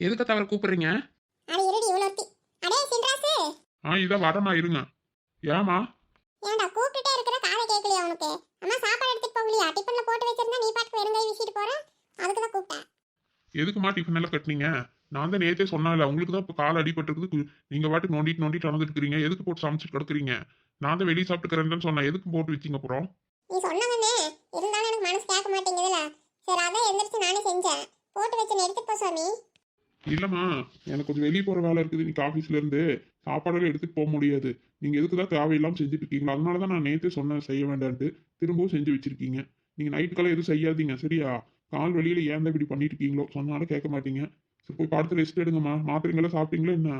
எதுக்கு தவிர கூப்பிடுறீங்க? அட இருடி இவ்வளோ ஒருத்தி. அடே சின்ராசு. ஆ இதான் வரமா இருங்க. ஏமா ஏன்டா கூப்பிட்டுட்டே இருக்கிற காதை கேட்கலையா உனக்கு? அம்மா சாப்பாடு எடுத்துட்டு போகலையா? டிஃபன்ல போட்டு வச்சிருந்தா நீ பாட்டுக்கு வெறுங்கை வீசிட்டு போற? அதுக்கு தான் கூப்பிட்டேன். எதுக்குமா டிஃபன் எல்லாம் கட்டினீங்க? நான் தான் நேத்தே சொன்னால உங்களுக்கு தான் இப்போ கால் அடிபட்டிருக்குது. நீங்க பாட்டுக்கு நோண்டிட்டு நோண்டிட்டு நடந்துட்டு இருக்கீங்க எதுக்கு போட்டு சமைச்சிட்டு கிடக்குறீங்க? நான் தான் வெளியே சாப்பிட்டுக்கிறேன்னு சொன்னேன். எதுக்கு போட்டு வச்சீங்க அப்புறம்? நீ சொன்னவனே. இருந்தாலும் எனக்கு மனசு கேட்க மாட்டேங்குதுல. சரி அதான் எந்திரிச்சு நானே செஞ்சேன். போட்டு வச்சு எடுத்துட்டு போ சாமி. இல்லம்மா எனக்கு கொஞ்சம் வெளியே போற வேலை இருக்குது. இன்னைக்கு ஆஃபீஸ்ல இருந்து சாப்பாடெல்லாம் எடுத்துட்டு போக முடியாது. நீங்க எதுக்கு தான் தேவையில்லாம செஞ்சுட்டு இருக்கீங்களா அதனால தான் நான் நேத்தே சொன்னேன் செய்ய வேண்டான்ட்டு. திரும்பவும் செஞ்சு வச்சிருக்கீங்க. நீங்க நைட்டுக்கெல்லாம் எதுவும் செய்யாதீங்க சரியா? கால் வெளியில ஏன் இப்படி பண்ணிட்டு இருக்கீங்களோ சொன்னாலும் கேட்க மாட்டீங்க. சரி போய் படுத்து ரெஸ்ட் எடுங்கம்மா. மாத்திரைங்களா சாப்பிட்டீங்களா என்ன?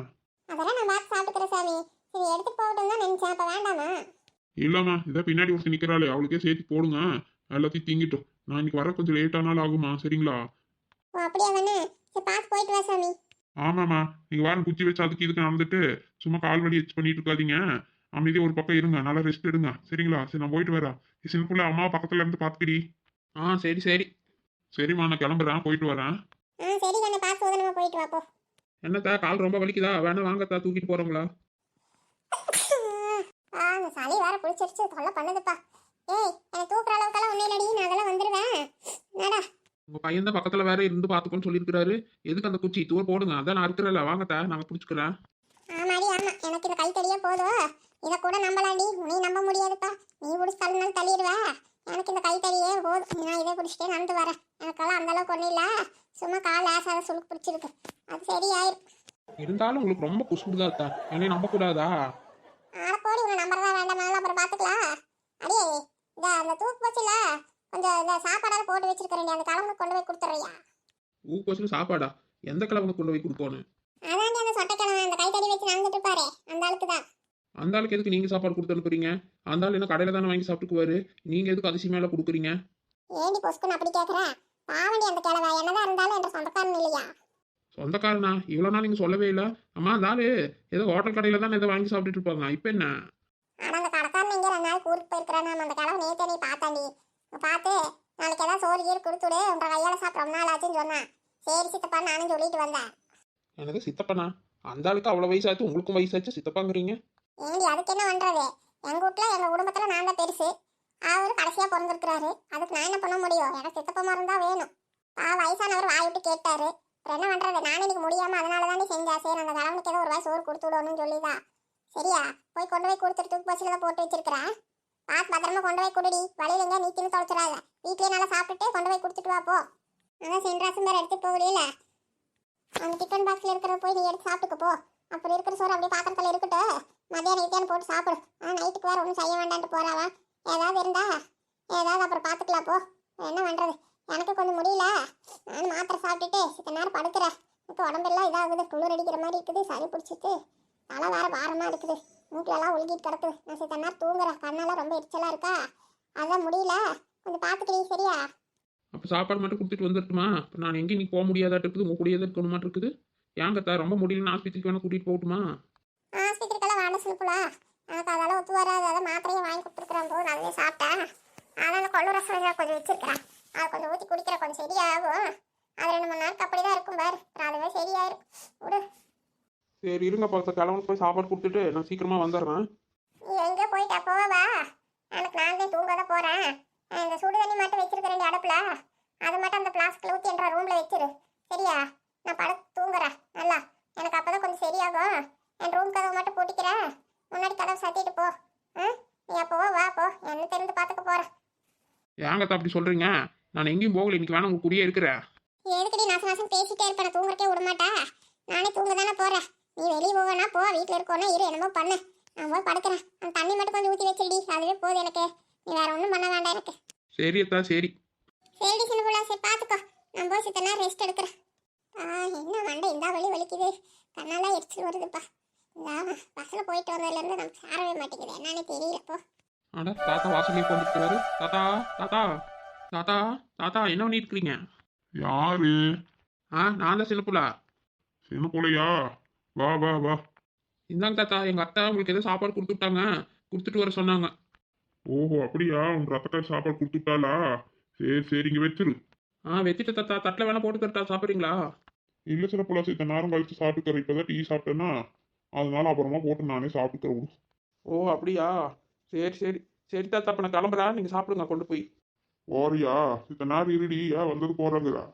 இல்லம்மா இதை பின்னாடி ஒருத்தர் நிக்கிறாளே. அவளுக்கே சேர்த்து போடுங்க. எல்லாத்தையும் திங்கிட்டோம். நான் இன்னைக்கு வர கொஞ்சம் லேட் ஆனாலும் ஆகுமா சரிங்களா? சரி பார்த்து போயிட்டு வா சாமி. ஆமாம்மா. நீங்க வாரம் குச்சி வச்சு அதுக்கு இதுக்கு நடந்துட்டு சும்மா கால் வலி வச்சு பண்ணிட்டு இருக்காதீங்க. அமைதியா ஒரு பக்கம் இருங்க. நல்லா ரெஸ்ட் எடுங்க. சரிங்களா? சரி நான் போயிட்டு வரேன். சிம்பிளா அம்மா பக்கத்துல இருந்து பாத்துக்கிடி. ஆ சரி சரி. சரிம்மா நான் கிளம்புறேன். போயிட்டு வரேன். ஆ சரி கண்ணு பார்த்து சோதனமா போயிட்டு வா போ. என்னத்தா கால் ரொம்ப வலிக்குதா? வேணா வாங்கத்தா தூக்கிட்டு போறோங்களா ஆ அந்த சளி வேற பிடிச்சிருச்சு. தொல்லை பண்ணுதுப்பா. ஏய் எனக்கு தூக்குற அளவுக்கெல்லாம் ஒன்றும் இல்லடி நான் அதெல்லாம் வந்துடுவேன் என்னடா உங்க பையன் தான் பக்கத்துல வேற இருந்து பாத்துக்கோன்னு சொல்லியிருக்காரு எதுக்கு அந்த குச்சி? தூர போடுங்க. அதான் நான் இருக்கிறல வாங்கத்தா நாங்க பிடிச்சிக்கிறேன் ஆமாடி ஆமா. எனக்கு இந்த கைத்தடியே போதும். இதை கூட நம்பலாண்டி நீ நம்ப முடியாதுப்பா. நீ பிடிச்சி தள்ளினாலும் தள்ளிடுவ. எனக்கு இந்த கைத்தடியே போதும். நான் இதை பிடிச்சிட்டே நடந்து வரேன். எனக்கெல்லாம் அந்த அளவுக்கு ஒன்றும் இல்லை. சும்மா கால் லேசாத சுளுக்கு பிடிச்சிருக்கு. அது சரியாயிரும் இருந்தாலும் உங்களுக்கு ரொம்ப குசுடுதா அத்தா? என்னை நம்ப கூடாதா ஆட போடி. உன்னை நம்புறதா வேண்டாம். அப்புறம் பார்த்துக்கலாம் அடியே இந்த அந்த தூக்கு போச்சுல. கொஞ்சம் இந்த சாப்பாடெல்லாம் போட்டு வச்சிருக்கிறேன் அந்த கிளம்பு கொண்டு போய் கொடுத்துட்றியா? ஊக்கோசம் சாப்பாடா? எந்த கிழமை கொண்டு போய் கொடுக்கணும் அதாண்டி அந்த சொட்டைக்கிழமை அந்த கைத்தடி வச்சு நடந்துட்டு இருப்பாரு அந்த ஆளுக்கு தான். அந்த ஆளுக்கு எதுக்கு நீங்க சாப்பாடு கொடுத்து அனுப்புறீங்க? அந்த ஆள் என்ன கடையில தானே வாங்கி சாப்பிட்டுக்குவாரு? நீங்க எதுக்கு அதிசயம் மேல கொடுக்குறீங்க? ஏண்டி பொஸ்குன்னு அப்படி கேட்குற பாவண்டி அந்த கிழவை என்னதான் இருந்தாலும் என்ற சொந்தக்காரன் இல்லையா? சொந்தக்காரனா? இவ்வளோ நாள் நீங்க சொல்லவே இல்லை. அம்மா அந்த ஆளு ஏதோ ஹோட்டல் கடையில தான் இதை வாங்கி சாப்பிட்டுட்டு இருப்பாங்க. இப்போ என்ன? ஆனா அந்த கடைக்காரன் இங்க ரெண்டு நாள் ஊருக்கு போயிருக்கிறான். அந்த கிழவை நேத்தே நீ பார்த்தாண்டி. பார்த்து நாளைக்கு ஏதாவது சோறு கீறு கொடுத்துடு உன்ற கையால சாப்பிட ரொம்ப நாள் ஆச்சுன்னு சொன்னான். சரி சித்தப்பா நானும் சொல்லிட்டு வந்தேன். எனக்கு சித்தப்பனா? அந்த ஆளுக்கு அவ்வளோ வயசாச்சு உங்களுக்கும் வயசாச்சு சித்தப்பாங்கிறீங்க? ஏண்டி அதுக்கு என்ன பண்றது? எங்க வீட்ல எங்க குடும்பத்துல நான் தான் பெருசு. அவரு கடைசியா பிறந்திருக்கிறாரு. அதுக்கு நான் என்ன பண்ண முடியும்? எனக்கு சித்தப்பா மரம் தான் வேணும். ஆ வயசானவர் வாய் விட்டு கேட்டாரு. அப்புறம் என்ன பண்றது? நானே இன்னைக்கு முடியாம அதனால தானே செஞ்சா சரி அந்த கிழவனுக்கு ஏதோ ஒரு வாய் சோறு கொடுத்து விடணும்னு சொல்லிதான். சரியா? போய் கொண்டு போய் கொடுத்துட்டு தூக்கு பஸ்ல தான் போட்டு வச்சிருக்கிறேன். பார்த்து பத்திரமா கொண்டு போய் கொடுடி. வழியில எங்க நீ தின்னு தொலைச்சிடாத. வீட்லயே நல்லா சாப்பிட்டுட்டு கொண்டு போய் கொடுத்துட்டு வா போ. அதான் சென்ட்ராசும் பேர் எடுத்து போக முடியல அந்த டிஃபன் பாக்ஸ்ல இருக்கிறத போய் நீ எடுத்து சாப்பிட்டுக்க போ. அப்புறம் இருக்கிற சோறு அப்படியே பாத்திரத்துல இருக்கட்டும். மதியானம் இத்தியானம் போட்டு சாப்பிடு. ஆ நைட்டுக்கு வேற ஒன்றும் செய்ய வேண்டான்ட்டு போறாவா. ஏதாவது இருந்தா ஏதாவது அப்புறம் பார்த்துக்கலாம் போ. என்ன பண்றது? எனக்கு கொஞ்சம் முடியல. நான் மாத்திரை சாப்பிட்டுட்டு சித்த நேரம் படுக்கிறேன். இப்போ உடம்பெல்லாம் இதாகுது. குளிர் அடிக்கிற மாதிரி இருக்குது. சளி பிடிச்சிட்டு. தலை வேற பாரமாக இருக்குது. மூக்கிலெல்லாம் ஒழுகிட்டு கிடக்குது. நான் சித்த நேரம் தூங்குறேன். கண்ணெல்லாம் ரொம்ப எரிச்சலா இருக்கா? அதான் முடியல. கொஞ்சம் பார்த்துக்கிறீங்க சரியா? அப்போ சாப்பாடு மட்டும் கொடுத்துட்டு வந்துட்டுமா இப்போ நான் எங்கேயும் இன்னைக்கு போக முடியாதாட்டு இருக்குது? உங்க கூடயே தான் இருக்கணுமாட்டு இருக்குது? ஏங்கத்தா ரொம்ப முடியலன்னு ஆஸ்பத்திரிக்கு வேணா கூட்டிட்டு போகட்டுமா? ஆஸ்பத்திரிக்கெல்லாம் வேண்டாம் சிம்பிளா. எனக்கு அதெல்லாம் ஒத்து வராது. அதை மாத்திரையும் வாங்கி கொடுத்துருக்குறேன் போது அதுவே சாப்பிட்டேன். அதான் அந்த கொள்ளு ரசம் கொஞ்சம் வச்சிருக்கிறேன். அதை கொஞ்சம் ஊற்றி குடிக்கிற கொஞ்சம் சரியாகும். அது ரெண்டு மணி நேரத்துக்கு அப்படி தான் இருக்கும் பாரு. அதுவே சரியாயிரும். விடு. சரி இருங்க பார்த்த கிளம்பு போய் சாப்பாடு கொடுத்துட்டு நான் சீக்கிரமா வந்துடுறேன். நீ எங்கே போயிட்டா? போவா எனக்கு நான் தான் தூங்க தான் போகிறேன் இந்த சுடு தண்ணி மட்டும் வச்சிருக்கிறேன் அடுப்பில். அது மட்டும் அந்த பிளாஸ்கில் ஊற்றி என்ற ரூமில் வச்சிரு. சரியா? நான் பட தூங்குறேன். நல்லா. எனக்கு அப்போ தான் கொஞ்சம் சரியாகும். என் ரூம் கதவு மட்டும் பூட்டிக்கிறேன். முன்னாடி கதவு சாத்திட்டு போ. நீ அப்போ வா போ. என்ன தெரிந்து பார்த்துக்க போகிறேன் ஏங்கத்தா அப்படி சொல்றீங்க? நான் எங்கேயும் போகல. இன்னைக்கு வேணா உங்க கூடயே இருக்கிறேன். எதுக்கடி நாசம் நாசம் பேசிட்டே இருப்பேன். தூங்குறக்கே விட மாட்டா நானே தூங்க தானே போகிறேன் நீ வெளியே போவேனா போ வீட்டில் இருக்கோன்னா இரு என்னமோ பண்ணு. நான் போய் படுக்கிறேன். அந்த தண்ணி மட்டும் கொஞ்சம் ஊற்றி வச்சிருடி. அதுவே போதும் எனக்கு. நீ வேற ஒன்றும் பண்ண வேண்டாம் எனக்கு. சரி அத்தா சரி. சரி சின்ன பிள்ளை சரி பார்த்துக்கோ நான் போய் சித்த நேரம் ரெஸ்ட் எடுக்கிறேன். ஆ என்ன மண்டை இந்த வலி வலிக்குது. கண்ணெல்லாம் எரிச்சல் வருதுப்பா. இந்த பஸ்ஸில் போயிட்டு வந்ததுலேருந்து நமக்கு சாரவே மாட்டேங்குது. என்னன்னு தெரியலப்போ அட தாத்தா வாசலே போட்டுருக்காரு தாத்தா தாத்தா தாத்தா தாத்தா என்ன பண்ணிட்டு இருக்கிறீங்க யாரு? ஆ நான் தான் சின்ன புள்ளா சின்ன வா வா வா. இந்தாங்க தாத்தா எங்க அத்தா உங்களுக்கு ஏதோ சாப்பாடு கொடுத்து விட்டாங்க கொடுத்துட்டு வர சொன்னாங்க. ஓஹோ அப்படியா? உன் ரத்தக்கார சாப்பாடு கொடுத்துட்டாளா? சரி சரி இங்க வச்சிரு. ஆ வச்சுட்டு தாத்தா. தட்டில் வேணா போட்டு தரட்டா. சாப்பிட்றீங்களா? இல்லை சில புலாசி இத்தனை நேரம் கழிச்சு சாப்பிட்டுக்கிறேன். இப்போதான் டீ சாப்பிட்டேன்னா அதனால அப்புறமா போட்டு நானே சாப்பிட்டுக்கிறேன் ஓ அப்படியா? சரி சரி. சரி தாத்தா அப்போ நான் கிளம்புறேன். நீங்கள் சாப்பிடுங்க கொண்டு போய். ஓரியா இத்தனை நேரம் இருடி. ஏன் வந்தது போறாங்கடா?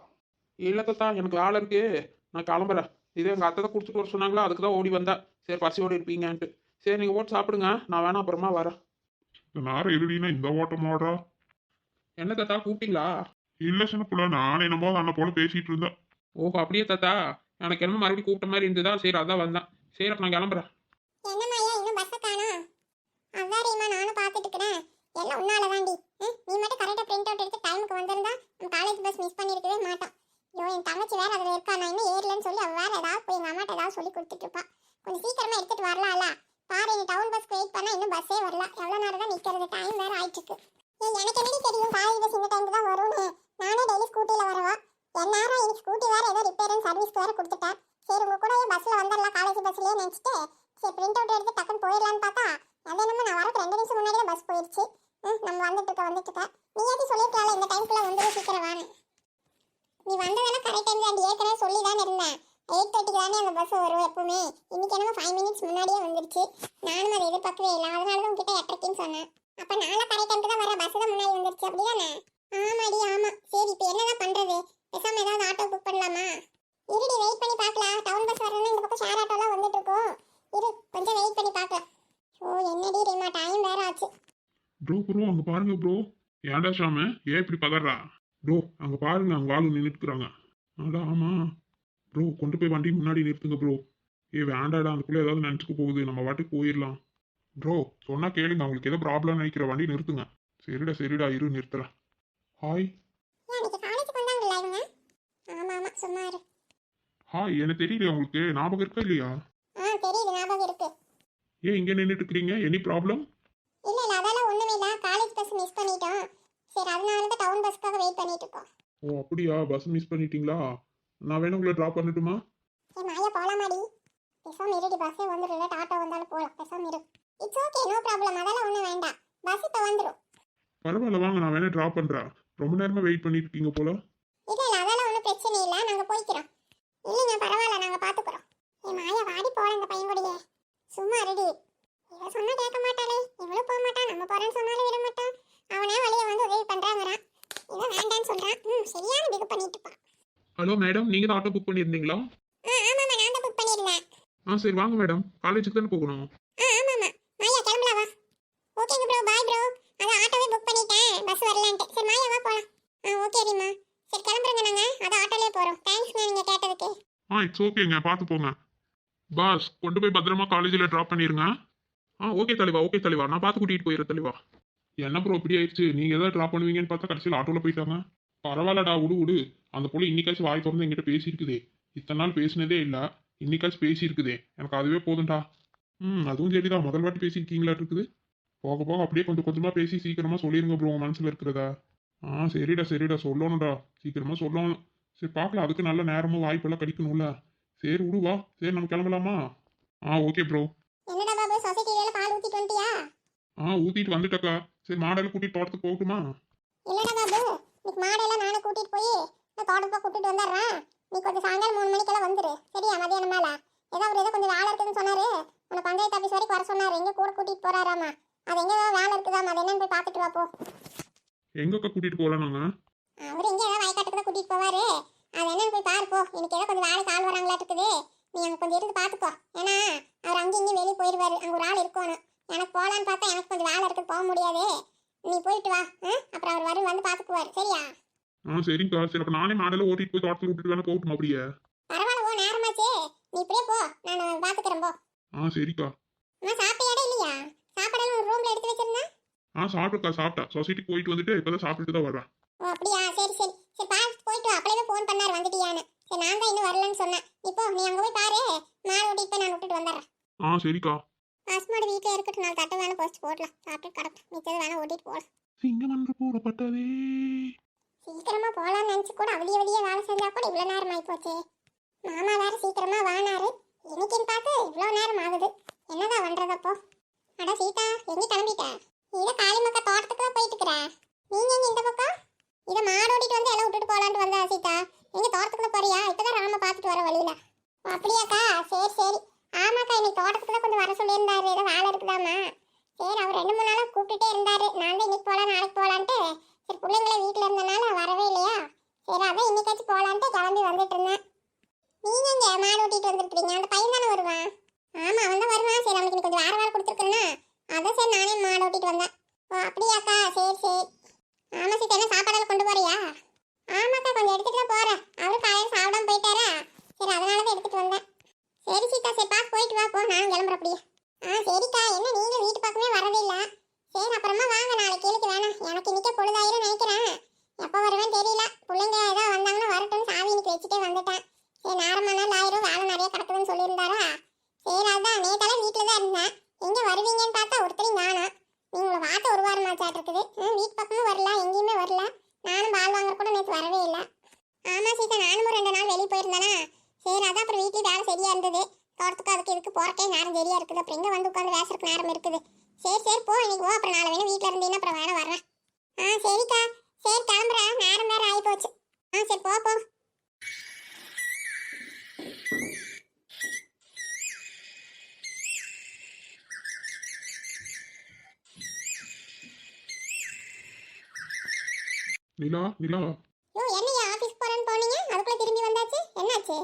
இல்லை தாத்தா எனக்கு வேலை இருக்கு. நான் கிளம்புறேன். இதே எங்கள் அத்தை தான் கொடுத்துட்டு வர சொன்னாங்களா? அதுக்கு தான் ஓடி வந்தேன் சரி பசியோடு இருப்பீங்கன்ட்டு. சரி நீங்கள் ஓட்டு சாப்பிடுங்க. நான் வேணா அப்புறமா வரேன். நேரம் இருடினா இந்த ஓட்டமாடா என்ன தாத்தா கூப்பிட்டீங்களா? இல்லை சின்ன புள்ள. நானே என்னமோ அண்ணன் போல பேசிட்டு இருந்தேன். ஓஹோ அப்படியே தாத்தா? எனக்கு என்னமோ மறுபடியும் கூப்பிட்ட மாதிரி இருந்ததா? சரி அதான் வந்தேன். சரி அப்போ நான் கிளம்புறேன். என்னம்மா இன்னும் பஸ்ஸை காணோம்? அதாரிம்மா நானும் பார்த்துட்டு இருக்கிறேன். எல்லாம் உன்னால தாண்டி ம், நீ மட்டும் கரெக்டாக பிரிண்ட் அவுட் எடுத்து டைமுக்கு வந்திருந்தா நம்ம காலேஜ் பஸ் மிஸ் பண்ணியிருக்கவே மாட்டோம் ஐயோ என் தங்கச்சி வேற அதில் இருக்கா நான் இன்னும் ஏறலன்னு சொல்லி அவள் வேற ஏதாவது போய் எங்கள் அம்மாட்ட ஏதாவது சொல்லி கொடுத்துட்டு இருப்பா கொஞ்சம் சீக்கிரமா எடுத்துட்டு வரலாம்ல பாரு நீ டவுன் பஸ்க்கு வெயிட் பண்ணா இன்னும் பஸ்ஸே வரல எவ்வளோ நேரம் தான் நிற்கிறது டைம் வேற ஆயிட்டு இருக்கு ஏய், எனக்கு எப்படி தெரியும் காலேஜ் பஸ் இந்த டைம் தான் வரும்னு நானே டெய்லி ஸ்கூட்டியில் வரவா என் நேரம் எனக்கு ஸ்கூட்டி வேற ஏதோ ரிப்பேர்னு சர்வீஸ்க்கு வேற கொடுத்துட்டேன் சரி உங்க கூட பஸ்ல வந்துடலாம் காலேஜ் பஸ்லயே நினைச்சிட்டு சரி பிரிண்ட் அவுட் எடுத்து டக்குன்னு போயிடலான்னு பார்த்தா அது என்னமோ நான் வரக்கு ரெண்டு நிமிஷம் முன்னாடி தான் பஸ் போயிடுச்சு நம்ம வந்துட்டு இருக்க வந்துட்டு இருக்க. நீ ஏற்றி இந்த டைம்க்குள்ள வந்துடும் சீக்கிரம் வான்னு நீ வந்ததெல்லாம் கரெக்ட் டைம் தான் ஏற்கனவே சொல்லி தானே இருந்தேன். எயிட் தேர்ட்டிக்கு தானே அந்த பஸ் வரும் எப்பவுமே. இன்னைக்கு என்னமோ ஃபைவ் மினிட்ஸ் முன்னாடியே வந்துருச்சு. நானும் அதை எதிர்பார்க்கவே இல்லை. அதனால தான் உங்ககிட்ட எட்டரைக்குன்னு சொன்னேன். அப்போ நானும் கரெக்ட் டைம்க்கு தான் வர பஸ் தான் முன்னாடி வந்துருச்சு. அப்படிதானே? ஆமாடி ஆமாம் சரி இப்போ என்னதான் பண்ணுறது பேசாமல் ஏதாவது ஆட்டோ புக் பண்ணலாமா? இருடி வெயிட் பண்ணி பார்க்கலாம். டவுன் பஸ் வரணும்னா இந்த பக்கம் ஷேர் ஆட்டோலாம் வந்துட்டு இருக்கோம். இரு கொஞ்சம் வெயிட் பண்ணி பார்க்கலாம். ஓ என்னடி ரீமா டைம் வேற ஆச்சு. ப்ரோ ப்ரோ அங்க பாருங்க ப்ரோ ஏன்டா ஷாமு? ஏன் இப்படி பதறா? ப்ரோ அங்க பாருங்க அங்க ஆளு நின்றுட்டுக்குறாங்க அடா ஆமா. ப்ரோ கொண்டு போய் வண்டி முன்னாடி நிறுத்துங்க ப்ரோ ஏ வேண்டாடா அதுக்குள்ள ஏதாவது நினச்சிக்க போகுது. நம்ம வாட்டுக்கு போயிடலாம். ப்ரோ சொன்னா கேளுங்க அவங்களுக்கு ஏதோ ப்ராப்ளம் நினைக்கிற வண்டி நிறுத்துங்க. சரிடா சரிடா இரு நிறுத்துறேன் ஹாய் ஹாய் எனக்கு தெரியலையா உங்களுக்கு. ஞாபகம் இருக்கா இல்லையா ஆ தெரியுது ஞாபகம் இருக்கு ஏன் இங்கே நின்றுட்டு இருக்கிறீங்க எனி ப்ராப்ளம் இல்ல இல்ல அதெல்லாம் ஒண்ணுமே இல்ல. காலேஜ் பஸ் மிஸ் பண்ணிட்டோம். சரி அதனால தான் டவுன் பஸ்க்காக வெயிட் பண்ணிட்டு இருக்கோம். ஓ அப்படியா? பஸ் மிஸ் பண்ணிட்டீங்களா? நான் வேணும் உங்களை ட்ராப் பண்ணட்டுமா? ஏ மாயா போலாமாடி? பேசாம இருடி பஸ்ஸே வந்துடும் இல்லை ஆட்டோ வந்தாலும் போகலாம் பேசாம இரு. இட்ஸ் ஓகே நோ ப்ராப்ளம் அதெல்லாம் ஒன்றும் வேண்டாம். பஸ் இப்போ வந்துடும் பரவாயில்ல வாங்க. நான் வேணா ட்ராப் பண்ணுறேன் ரொம்ப நேரமா வெயிட் பண்ணிட்டு இருக்கீங்க போல இல்ல இல்ல அதெல்லாம் ஒன்றும் பிரச்சனை இல்லை நாங்கள் போய்க்கிறோம் இல்லைங்க பரவாயில்ல நாங்கள் பார்த்துக்குறோம் ஏ மாயா வாடி போகிறோம் இந்த பையன் கூடயே சும்மா ரெடி இவ சொன்னா கேட்க மாட்டாளே. இவளும் போக மாட்டான் நம்ம போறேன்னு சொன்னாலும் விட மாட்டான் அவனே வழியை வந்து உதவி பண்றாங்கிறான். இவன் வேண்டான்னு சொல்றான். ம் சரியான பிகு பண்ணிட்டு இருப்பான். ஹலோ மேடம் நீங்கள் தான் ஆட்டோ புக் பண்ணியிருந்தீங்களா? ஆ ஆமாம்மா நான் தான் புக் பண்ணியிருந்தேன். ஆ சரி வாங்க மேடம். காலேஜுக்கு தானே போகணும்? ஆ ஆமாம்மா. மாயா கிளம்பலாம் வா. ஓகேங்க ப்ரோ பாய் ப்ரோ அதான் ஆட்டோவே புக் பண்ணிட்டேன். பஸ் வரலான்ட்டு. சரி மாயா வா போகலாம் ஆ ஓகே ரீமா சரி கிளம்புறேங்க நாங்கள் அதான் ஆட்டோலேயே போகிறோம் தேங்க்ஸ்ங்க நீங்கள் கேட்டதுக்கு. ஆ இட்ஸ் ஓகேங்க பார்த்து போங்க. பாஸ் கொண்டு போய் பத்திரமா காலேஜில் ட்ராப் பண்ணிருங்க. ஆ ஓகே தலைவா ஓகே தலைவா. நான் பார்த்து கூட்டிகிட்டு போயிடுறேன் தலைவா. என்ன ப்ரோ இப்படி ஆயிடுச்சு? நீங்கள் எதாவது ட்ராப் பண்ணுவீங்கன்னு பார்த்தா கடைசியில் ஆட்டோவில் போயிட்டாங்க. பரவாயில்லடா விடு விடு அந்த பொண்ணு இன்னைக்காச்சும் வாய் திறந்து என்கிட்ட பேசியிருக்குதே. இத்தனை நாள் பேசினதே இல்லை. இன்னைக்காச்சும் பேசியிருக்குதே. எனக்கு அதுவே போதும்டா. ம் அதுவும் சரிதான். முதல் வாட்டி பேசியிருக்கீங்களா இருக்குது. போக போக அப்படியே கொஞ்சம் கொஞ்சமாக பேசி சீக்கிரமாக சொல்லிடுங்க ப்ரோ மனசில் இருக்கிறதா. ஆ சரிடா சரிடா. சொல்லணும்டா. சீக்கிரமாக சொல்லணும். சரி பார்க்கலாம். அதுக்கு நல்ல நேரமும் வாய்ப்பெல்லாம் கிடைக்கணும்ல. சரி விடுவா. சரி நம்ம கிளம்பலாமா? ஆ ஓகே ப்ரோ என்னடா பாபு சொசைட்டில பால் ஊத்திட்டு வந்துட்டியா? ஆ ஊற்றிட்டு வந்துட்டக்கா. சரி மாடலை கூட்டிகிட்டு தோட்டத்துக்கு போகட்டுமா? இல்லடா பாபு இன்னைக்கு மாடெல்லாம் நானே கூட்டிட்டு போய் நான் தோட்டப்பா கூட்டிட்டு வந்துடுறேன். நீ கொஞ்சம் சாயங்காலம் மூணு மணிக்கெல்லாம் வந்துரு. சரியா மதியானம் மேல? ஏதோ அவர் ஏதோ கொஞ்சம் வேலை இருக்குதுன்னு சொன்னாரு. உன்னை பஞ்சாயத்து ஆஃபீஸ் வரைக்கும் வர சொன்னாரு. எங்க கூட கூட்டிட்டு போறாராமா? அது எங்க ஏதோ வேலை இருக்குதாமா அது என்னன்னு போய் பார்த்துட்டு வா போ. எங்கக்கா கூட்டிகிட்டு போகலாம் நாங்கள் அவர் எங்க ஏதோ வயக்காட்டுக்கு தான் கூட்டிட்டு போவாரு. அது என்னன்னு போய் பாரு போ. எனக்கு ஏதோ கொஞ்சம் வேலைக்கு ஆள் வராங்களா இருக்குது நீ அங்க கொஞ்சம் இருந்து பாத்துக்கோ. ஏன்னா அவர் அங்கேயும் இங்கேயும் வெளியே போயிடுவாரு அங்க ஒரு ஆள் இருக்கணும். எனக்கு போலான்னு பார்த்தா எனக்கு கொஞ்சம் வேலை இருக்குது போக முடியாது. நீ போயிட்டு வா ஆ? அப்புறம் அவர் வரும் வந்து பாத்துக்குவாரு சரியா? ஆ சரிங்கக்கா சரி அப்போ நானே மாடலை ஓட்டிட்டு போய் தோட்டத்தில் விட்டுட்டு வேணா போகட்டுமா அப்படியே? பரவாயில்ல ஓ நேரமாச்சே. நீ இப்படியே போ. நான் பாத்துக்கிறேன் போ. ஆ சரிக்கா. அம்மா சாப்பிட்டியாடா இல்லையா? சாப்பாடெல்லாம் ஒரு ரூம்ல எடுத்து வச்சிருந்தா? ஆ சாப்பிட்டுக்கா சாப்பிட்டா. சொசைட்டிக்கு போயிட்டு வந்துட்டு இப்போ தான் சாப்பிட்டுட்டு தான் வரேன் ஓ அப்படியா சரி சரி சரி பார்த்து போயிட்டு வா அப்படியே ஃபோன் பண்ணாரு நான் தான் இன்னும் வரலன்னு சொன்னேன். இப்போ நீ அங்க போய் பாரு. மாடு போய் நான் விட்டுட்டு வந்துடுறேன். ஆ சரிக்கா. பாஸ்மாடு வீட்டில் இருக்கட்டும். நாலு தட்டை வேணா போஸ்ட் போடலாம். சாப்பிட்டு கிடக்கும் மிச்சது வேணா ஓட்டிட்டு போகலாம். சிங்கம் என்று போடப்பட்டதே சீக்கிரமா போகலாம்னு நினச்சி கூட அவளிய வெளியே வேலை செஞ்சா கூட இவ்வளோ நேரம் ஆகி போச்சே. மாமா வேற சீக்கிரமா வானாரு இன்னைக்குன்னு பார்த்து இவ்வளோ நேரம் ஆகுது என்னதான் பண்றதப்போ அட சீதா எங்க கிளம்பிட்ட இத காளிமக்கா தோட்டத்துக்கு தான் போயிட்டு இருக்கிற நீங்க எங்க இந்த பக்கம் இத மாடு ஓட்டிட்டு வந்து எல்லாம் விட்டுட்டு போலான்ட்டு வந்தா சீதா எங்க தோட்டத்துக்குள்ள போறியா இப்பதான் ராம பார்த்துட்டு வர வழி வர சொல்லியிருந்தாரு ஏதோ வேலை இருக்குதாமா சரி அவர் ரெண்டு மூணு நாளா கூப்பிட்டுட்டே இருந்தாரு நான் தான் இன்னைக்கு போலாம் நாளைக்கு போலான்ட்டு சரி பிள்ளைங்களே வீட்டில் இருந்தனால வரவே இல்லையா சரி அதான் இன்னைக்காச்சும் போலான்ட்டு கிளம்பி வந்துட்டு இருந்தேன் நீங்க எங்க மாடு ஓட்டிட்டு வந்திருக்கீங்க அந்த பையன் தானே வருவான் ஆமா அவன் தான் வருவான் சரி அவனுக்கு இன்னைக்கு கொஞ்சம் வேற வேலை கொடுத்துருக்கேன்னா அதான் சரி நானே மாடு ஓட்டிட்டு வந்தேன் ஓ அப்படியாக்கா சரி சரி ஆமா சீதா என்ன சாப்பாடெல்லாம் கொண்டு போறியா ஆமாக்கா கொஞ்சம் எடுத்துட்டு தான் போறேன் அவரு காலையில் சாப்பிடாம போயிட்டாரா சரி அதனால தான் எடுத்துட்டு வந்தேன் சரி சீதா சரி பார்த்து போயிட்டு வா போ நானும் கிளம்புறேன் அப்படியே ஆ சரிக்கா என்ன நீங்க வீட்டு பக்கமே வரவே இல்ல சரி அப்புறமா வாங்க நாளைக்கு கேளுக்கு வேணாம் எனக்கு இன்னைக்கே பொழுதாயிரும் நினைக்கிறேன் எப்போ வருவேன்னு தெரியல பிள்ளைங்க ஏதோ வந்தாங்கன்னா வரட்டும்னு சாவி இன்னைக்கு வச்சுட்டே வந்துட்டேன் சரி நேரமா நாள் ஆயிரும் வேலை நிறைய கிடக்குதுன்னு சொல்லியிருந்தாரா சரி அதான் நேத்தால வீட்டில் தான் இருந்தேன் எங்க வருவீங்கன்னு பார்த்தா ஒருத்தரையும் காணோம். நீங்களை பார்த்து ஒரு வாரம் ஆச்சாட்டு இருக்குது. வீட்டு பக்கமும் வரல எங்கேயுமே வரல. நானும் பால் வாங்குற கூட நேற்று வரவே இல்லை. ஆமா சீதா நானும் ரெண்டு நாள் வெளியே போயிருந்தேனா? சரி அதான் அப்புறம் வீட்லேயும் வேலை சரியா இருந்தது. தோட்டத்துக்கு அதுக்கு இதுக்கு போறக்கே நேரம் சரியா இருக்குது. அப்புறம் எங்க வந்து உட்காந்து பேசுறதுக்கு நேரம் இருக்குது? சரி சரி போ இன்னைக்கு போ. அப்புறம் நாளை வேணும் வீட்டில் இருந்தீங்கன்னா அப்புறம் வேணா வரேன். ஆ சரிக்கா. சரி கிளம்புறேன். நேரம் வேற ஆகி போச்சு ஆ சரி போ போ. நிலா நிலா. யோ என்னையா ஆஃபீஸ் போறேன்னு போனீங்க? அதுக்குள்ள திரும்பி வந்தாச்சு? என்னாச்சு?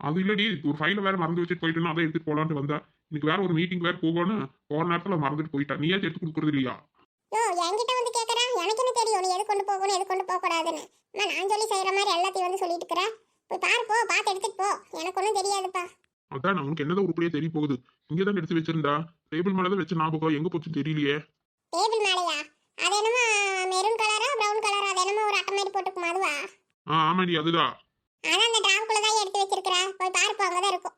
அது இல்லடி ஒரு ஃபைல வேற மறந்து வச்சுட்டு போயிட்டுனா அதை எடுத்துட்டு போலான்ட்டு வந்தா. இன்னைக்கு வேற ஒரு மீட்டிங் வேற போகணும் போற நேரத்துல மறந்துட்டு போயிட்டா. நீயாச்சும் எடுத்து கொடுக்குறது இல்லையா? யோ என்கிட்ட வந்து கேக்குறான். எனக்கு என்ன தெரியும்? நீ எது கொண்டு போகணும் எது கொண்டு போக கூடாதுன்னு. நான் சொல்லி செய்யற மாதிரி எல்லாத்தையும் வந்து சொல்லிட்டு இருக்கிற. போய் பாரு போ பார்த்து எடுத்துட்டு போ. எனக்கு ஒன்றும் தெரியாதுப்பா. அதான் உனக்கு என்னதான் உருப்படியே தெரிய போகுது. இங்கே தான் எடுத்து வச்சிருந்தா. டேபிள் மேலே தான் வச்ச ஞாபகம் எங்க போச்சுன்னு தெரியலையே. டேபிள் மேலையா அது என்னமோ மெரூன் கலரா பிரவுன் கலரா அது என்னமோ ஒரு அட்டை மாதிரி போட்டுக்குமா அதுவா ஆ ஆமாடி அதுதான். அதான் அந்த டிராவுக்குள்ள தான் எடுத்து வச்சிருக்கிற போய் பாரு போ அங்கே தான் இருக்கும்.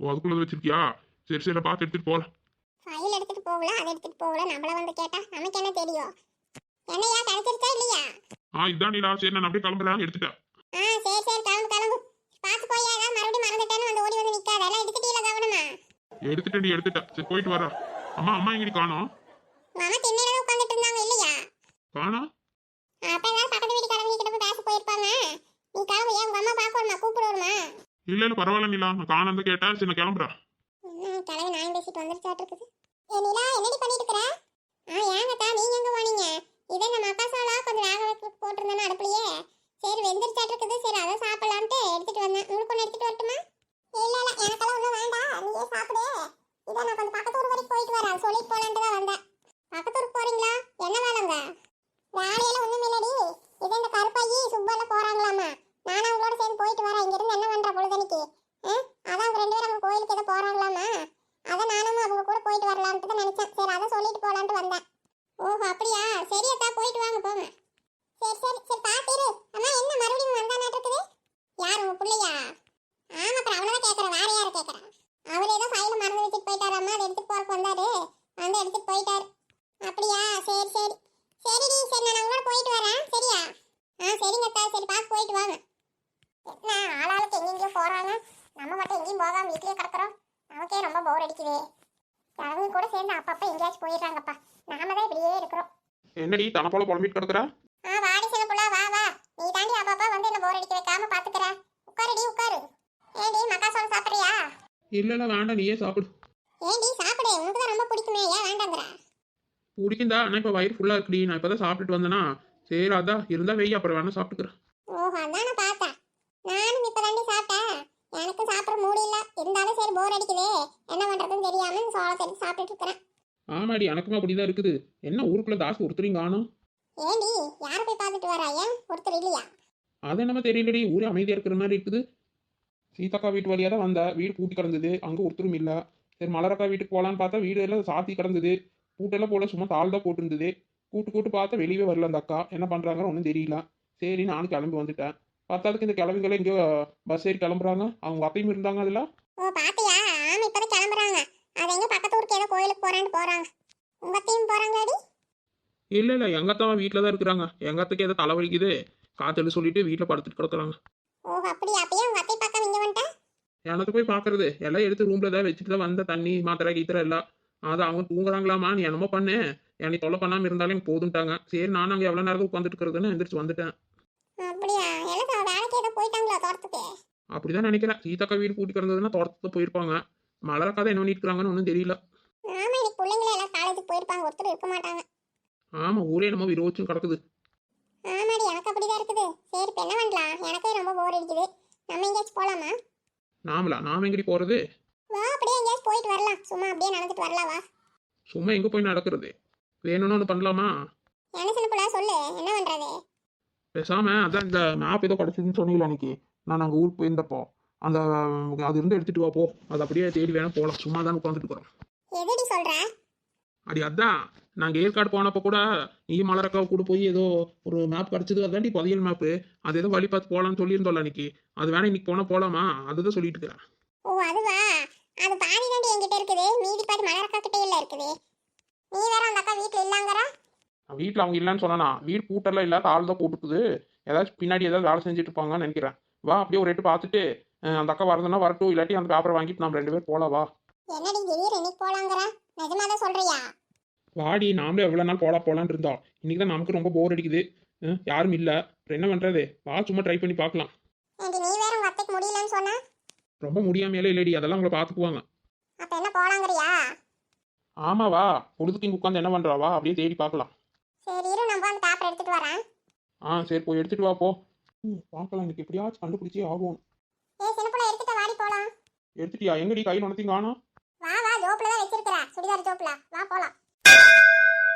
ஓ அதுக்குள்ள வச்சிருக்கியா? சரி சரி பார்த்து எடுத்துட்டு போல ஃபைல் எடுத்துட்டு போகல அதை எடுத்துட்டு போகல நம்மள வந்து கேட்டா நமக்கு என்ன தெரியும்? என்னையா கிடைச்சிருச்சா இல்லையா? ஆ இதான் நீலா சரி நான் அப்படியே கிளம்புறேன் எடுத்துட்டேன். ஆ சரி சரி கிளம்பு கிளம்பு. பார்த்து போய் ஏதாவது மறுபடியும் மறந்துட்டேன்னு வந்து ஓடி வந்து நிற்காத எல்லாம் எடுத்துட்டீங்களா கவனமா? எடுத்துட்டேன் நீ எடுத்துட்டேன். சரி போயிட்டு வரேன். அம்மா அம்மா எங்கடி காணோம்? மாமா திண்ணையில தான் உட்காந்துட்டு இருந்தாங்க இல்லையா? காணோம். அப்ப ஏதாவது பக்கத்து வீட்டு கடவுள் கிட்ட போய் பேச போயிருப்பாங்க. நீ கிளம்பு ஏன் உங்க அம்மா பார்க்கணுமா கூப்பிடுவோமா இல்ல இல்ல பரவாயில்ல நீலா. நான் காணாம கேட்டேன் சரி நான் கிளம்புறேன். என்ன கிளம்பி நான் பேசிட்டு வந்துருச்சாட்டு இருக்குது ஏ நிலா என்னடி பண்ணிட்டு இருக்கிற ஆ ஏங்கத்தா நீங்க எங்க போனீங்க? இதே நம்ம அக்கா சோளா கொஞ்சம் வேக வைக்க போட்டிருந்தேன்னு அடுப்புலயே. சரி வெந்திருச்சாட்டு இருக்குது சரி அதை சாப்பிடலான்ட்டு எடுத்துட்டு வந்தேன். உங்களுக்கு ஒன்று எடுத்துட்டு வரட்டுமா? இல்ல இல்ல எனக்கெல்லாம் ஒன்றும் வேண்டாம். நீயே சாப்பிடு. இதை நான் கொஞ்சம் பக்கத்து ஊர் வரைக்கும் போயிட்டு வரேன். சொல்லிட்டு போலான்ட்டு தான் வந்தேன். பக்கத்து ஊருக்கு போறீங்களா? என்ன வேலைங்க வேலையில ஒண்ணும் இல்லடி. இது இந்த கருப்பாயி சுப்பால போறாங்களாமா? நானும் அவங்களோட சேர்ந்து போயிட்டு வரேன். இங்க இருந்து என்ன பண்ற பொழுதனைக்கு? ஆ? அதான் அவங்க ரெண்டு பேரும் அவங்க கோயிலுக்கு ஏதோ போறாங்களாமா? அதான் நானும் அவங்க கூட போயிட்டு வரலான்ட்டு தான் நினைச்சேன். சரி அதை சொல்லிட்டு போலான்ட்டு வந்தேன். ஓஹோ அப்படியா? சரி அக்கா போயிட்டு வாங்க போங்க. சரி சரி சரி பாத்திரு அம்மா என்ன மறுபடியும் வந்தானா இருக்குது? யார் உங்க பிள்ளையா? ஆமா அப்புறம் அவ்வளவுதான் தான் கேட்கறேன் வேற யாரு கேட்கறேன் அவர் ஏதோ ஃபைல மறந்து வச்சுட்டு போயிட்டாராம்மா அதை எடுத்துட்டு போறக்கு வந்தாரு வந்து எடுத்துட்டு போயிட்டாரு. அப்படியா? சரி சரி. சரிடி சரி நான் அவங்களோட போயிட்டு வரேன். சரியா? ஆ சரிங்க அக்கா சரி பார்த்து போயிட்டு வாங்க. என்ன ஆளாளுக்கு எங்கெங்கேயோ போறாங்க. நம்ம மட்டும் எங்கேயும் போகாம வீட்லயே கிடக்குறோம். நமக்கே ரொம்ப போர் அடிக்குதே. கிழமை கூட சேர்ந்து அப்பப்ப எங்கேயாச்சும் போயிடுறாங்கப்பா. நாம தான் இப்படியே இருக்கிறோம். என்னடி தன போல புலம்பிட்டு கிடக்குறா? ஆ வாடி சின்ன புள்ள. வா வா. நீ தாண்டி அப்பப்பா வந்து என்ன போர் அடிக்க வைக்காம பாத்துக்கற. உட்காருடி உட்காரு. ஏண்டி மக்காசோளம் சாப்பிடுறியா? இல்ல இல்ல வேண்டாம். நீயே சாப்பிடு. ஏண்டி சாப்பிடு. உனக்கு தான் ரொம்ப பிடிக்குமே. ஏன் வேண்டாங்கிற? பிடிக்குந்தா ஆனால் இப்போ வயிறு ஃபுல்லாக இருக்குடி. நான் இப்போ தான் சாப்பிட்டுட்டு வந்தேனா. சரி அதான். இருந்தால் வெய்ய அப்புறம் வேணா சாப்பிட்டுக்கிறேன். ஓஹோ அதான் நான் பார்த்தேன். நானும் இப்ப தாண்டி சாப்பிட்டேன். எனக்கு சாப்பிட மூடி இல்ல. இருந்தாலும் சரி போர் அடிக்குதே. என்ன பண்றதுன்னு தெரியாம இந்த சோளத்தை எடுத்து சாப்பிட்டுட்டு இருக்கிறேன். ஆமாடி எனக்குமே அப்படிதான் இருக்குது. என்ன ஊருக்குள்ள தாசு ஒருத்தரையும் காணும். ஏண்டி யார போய் பார்த்துட்டு வரா? ஏன்? ஒருத்தர் இல்லையா? அது என்னமோ தெரியலடி. ஊரே அமைதியாக இருக்கிற மாதிரி இருக்குது. சீதாக்கா வீட்டு வழியாக தான் வந்தா. வீடு பூட்டி கிடந்தது. அங்கே ஒருத்தரும் இல்லை. சரி மலரக்கா வீட்டுக்கு போகலான்னு பார்த்தா வீடு எல்லாம் சாத்தி கிடந்தது. பூட்டெல்லாம் போல சும்மா தாள் தான் போட்டிருந்தது. கூட்டு கூட்டு பார்த்தா வெளியவே வரல அந்த அக்கா. என்ன பண்ணுறாங்கன்னு ஒன்றும் தெரியல. சரி நானும் கிளம்பி வந்துட்டேன். பார்த்தாதுக்கு இந்த கிளவிங்களை எங்கேயோ பஸ் ஏறி கிளம்புறாங்க. அவங்க அத்தையும் இருந்தாங்க அதில். ஓ பாத்தியா? ஆமா இப்பதான் கிளம்புறாங்க. அது எங்க பக்கத்து ஊருக்கு ஏதோ கோயிலுக்கு போறான்னு போறாங்க. உங்க அத்தையும் போறாங்களாடி? இல்லை இல்லை. எங்கள் அத்தா வீட்டில் தான் இருக்கிறாங்க. எங்கள் அத்தைக்கு ஏதோ தலைவலிக்குது. காய்ச்சல் சொல்லிட்டு வீட்டில் படுத்துட்டு கிடக்குறாங்க. ஓ அப்படியா? அப்பயே உங்க அத்தை பக்கம் இங்க வந்துட்டேன் எனக்கு போய் பார்க்கறது. எல்லாம் எடுத்து ரூமில் தான் வச்சுட்டு தான் வந்த தண்ணி மாத்திரை கீத்திரை எல்லாம். அது அவங்க தூங்குறாங்களாமா? நீ என்னமோ பண்ணு. என்னை தொல்லை பண்ணாமல் இருந்தாலும் எனக்கு போதுன்ட்டாங்க சரி நானும் அங்கே எவ்வளோ நேரம் உட்காந்துட்டு இருக்கிறதுன்னு எந்திரிச்சு வந்துட்டேன். அப்படியா? எல்லாம் வேலைக்கு ஏதோ போயிட்டாங்களா தோட்டத்துக்கு? அப்படிதான் நினைக்கிறேன். சீதாக்கா வீடு பூட்டி கிடந்ததுன்னா தோட்டத்துக்கு போயிருப்பாங்க. மலரக்கா தான் என்ன பண்ணிட்டு ஒன்றும் தெரியல. ஆமா இன்னைக்கு பிள்ளைங்களே எல்லாம் காலேஜுக்கு போயிருப்பாங்க. ஒருத்தர் இருக்க மாட்டாங்க. ஆமாம் ஊரே நம்ம விரோச்சும் கிடக்குது. ஆமாடி எனக்கு அப்படிதான் இருக்குது. சரி இப்போ என்ன பண்ணலாம்? எனக்கே ரொம்ப போர் அடிக்குது. நம்ம எங்கேயாச்சும் போலாமா? நாம எங்கடி போகிறது வா அப்படியே எங்கேயாச்சும் போயிட்டு வரலாம். சும்மா அப்படியே நடந்துட்டு வரலாம் வா. சும்மா எங்கே போய் நடக்கிறது? வேணும்னு ஒன்று பண்ணலாமா? என்ன சின்ன பிள்ளை? சொல்லு என்ன பண்றது? பேசாம அதான் இந்த மேப் ஏதோ கிடச்சிதுன்னு சொன்னீங்களா அன்னைக்கு. நான் அங்கே ஊருக்கு போயிருந்தப்போ. அந்த அது இருந்து எடுத்துட்டு வா போ. அது அப்படியே தேடி வேணா போகலாம் சும்மா தான் உட்காந்துட்டு இருக்கிறோம். எதுடி சொல்ற? அடி அதான். நாங்கள் ஏற்காடு போனப்போ கூட நீ மலரக்காவை கூட போய் ஏதோ ஒரு மேப் கிடச்சிது. அதாண்டி புதையல் மேப்பு அது ஏதோ வழி பார்த்து போகலான்னு சொல்லியிருந்தோம்ல அன்னைக்கு. அது வேணா இன்னைக்கு போனால் போகலாமா அதுதான் சொல்லிட்டு இருக்கிறேன். ஓ அதுவா? அது பாதி தாண்டி என்கிட்ட இருக்குது. மீதி பாதி மலரக்கா கிட்டே இல்ல இருக்குது. நீ வேற அந்த அக்கா வீட்டுல இல்லங்கற? வீட்டில் அவங்க இல்லைன்னு சொன்னா வீடு பூட்டெல்லாம் இல்லாத ஆள் தான் போட்டுக்குது. ஏதாச்சும் பின்னாடி ஏதாவது வேலை செஞ்சுட்டு இருப்பாங்கன்னு நினைக்கிறேன். வா அப்படியே ஒரு ரேட்டு பார்த்துட்டு அந்த அக்கா வரதுன்னா வரட்டும். இல்லாட்டி அந்த பேப்பரை வாங்கிட்டு நம்ம ரெண்டு பேர் போகலாம் வா. என்னடி திடீர் இன்னைக்கு போலாங்கற? நிஜமாதான் சொல்றியா? வாடி நாமளே எவ்வளோ நாள் போலாம் போலான்னு இருந்தோம் இன்னைக்கு தான் நமக்கு ரொம்ப போர் அடிக்குது. யாரும் இல்லை. அப்புறம் என்ன பண்ணுறது வா சும்மா ட்ரை பண்ணி பார்க்கலாம். ரொம்ப முடியாமையிலே இல்லடி அதெல்லாம் உங்களை பார்த்துக்குவாங்க. அப்ப என்ன போலாங்கறியா? ஆமா வா. பொழுதுக்கு இங்கே உட்காந்து என்ன பண்ணுறா வா அப்படியே தேடி பார்க்கலாம். சரி இரு நம்ம அந்த பேப்பர் எடுத்துட்டு வரேன். ஆ சரி போய் எடுத்துட்டு வா போ. ம், பார்க்கலாம் இன்னைக்கு எப்படியாச்சும் கண்டுபிடிச்சே ஆகும் ஏய் சின்ன பிள்ளை எடுத்துட்டு வாடி போலாம். எடுத்துட்டியா? எங்கடி கையில் ஒன்றத்தையும் காணோம் வா வா ஜோப்ல தான் வச்சிருக்கற. சுடிதார் ஜோப்ல வா போலாம்.